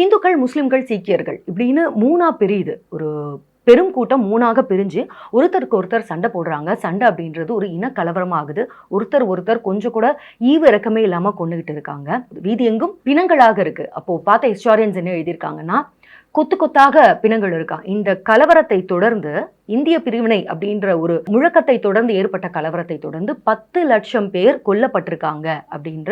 ஹிந்துக்கள் முஸ்லிம்கள் சீக்கியர்கள் இப்படின்னு மூணாக பிரியுது. ஒரு பெரும் கூட்டம் மூணாக பிரிஞ்சு ஒருத்தருக்கு ஒருத்தர் சண்டை போடுறாங்க. சண்டை அப்படின்றது ஒரு இன கலவரமாகுது. ஒருத்தர் ஒருத்தர் கொஞ்சம் கூட ஈவு இறக்கமே இல்லாமல் கொண்டுகிட்டு இருக்காங்க. வீதி எங்கும் பிணங்களாக இருக்கு. அப்போ பார்த்த ஹிஸ்டாரியன்ஸ் என்ன எழுதியிருக்காங்கன்னா கொத்து கொத்தாக பிணங்கள் இருக்கா. இந்த கலவரத்தை தொடர்ந்து இந்திய பிரிவினை அப்படின்ற ஒரு முழக்கத்தை தொடர்ந்து ஏற்பட்ட கலவரத்தை தொடர்ந்து பத்து லட்சம் பேர் கொல்லப்பட்டிருக்காங்க அப்படின்ற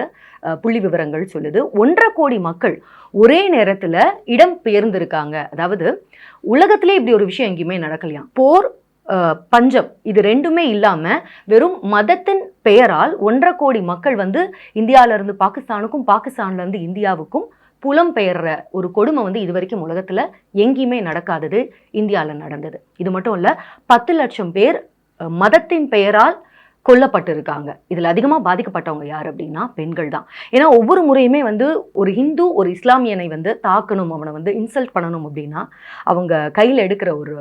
புள்ளி விவரங்கள் சொல்லுது. ஒன்றரை கோடி மக்கள் ஒரே நேரத்தில் இடம் பெயர்ந்திருக்காங்க. அதாவது உலகத்திலே இப்படி ஒரு விஷயம் எங்கேயுமே நடக்கலையாம் போர் பஞ்சம் இது ரெண்டுமே இல்லாமல் வெறும் மதத்தின் பெயரால் ஒன்றரை கோடி மக்கள் வந்து இந்தியால இருந்து பாகிஸ்தானுக்கும் பாகிஸ்தான்லேருந்து இந்தியாவுக்கும் புலம் பெயர்ற ஒரு கொடுமை வந்து இது வரைக்கும் உலகத்தில் எங்கேயுமே நடக்காதது இந்தியாவில் நடந்தது. இது மட்டும் இல்லை பத்து லட்சம் பேர் மதத்தின் பெயரால் கொல்லப்பட்டிருக்காங்க. இதுல அதிகமா பாதிக்கப்பட்டவங்க யார் அப்படின்னா பெண்கள் தான். ஏன்னா ஒவ்வொரு முறையுமே வந்து ஒரு ஹிந்து ஒரு இஸ்லாமியனை வந்து தாக்கணும் அவனை வந்து இன்சல்ட் பண்ணணும் அப்படின்னா அவங்க கையில் எடுக்கிற ஒரு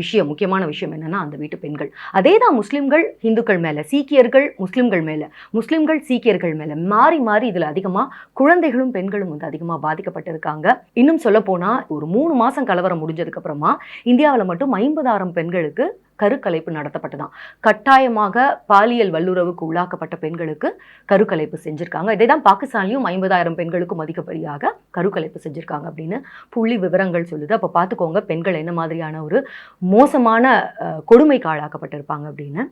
விஷயம் முக்கியமான விஷயம் என்னன்னா அந்த வீட்டு பெண்கள். அதே தான் முஸ்லீம்கள் ஹிந்துக்கள் மேல சீக்கியர்கள் முஸ்லிம்கள் மேல. முஸ்லிம்கள் சீக்கியர்கள் மேல. மாறி மாறி இதுல அதிகமா குழந்தைகளும் பெண்களும் வந்து அதிகமா பாதிக்கப்பட்டிருக்காங்க. இன்னும் சொல்ல ஒரு மூணு மாசம் கலவரம் முடிஞ்சதுக்கு அப்புறமா இந்தியாவில் மட்டும் ஐம்பதாயிரம் பெண்களுக்கு கருக்கலைப்பு நடத்தப்பட்டதான் கட்டாயமாக பாலியல் வல்லுறவுக்கு உள்ளாக்கப்பட்ட பெண்களுக்கு கருக்கலைப்பு செஞ்சிருக்காங்க. இதை தான் பாகிஸ்தான்லையும் ஐம்பதாயிரம் பெண்களுக்கும் அதிகப்படியாக கருக்கலைப்பு செஞ்சிருக்காங்க அப்படின்னு புள்ளி விவரங்கள் சொல்லுது. அப்போ பார்த்துக்கோங்க பெண்கள் என்ன மாதிரியான ஒரு மோசமான கொடுமைக்கு ஆளாக்கப்பட்டிருப்பாங்க அப்படின்னு.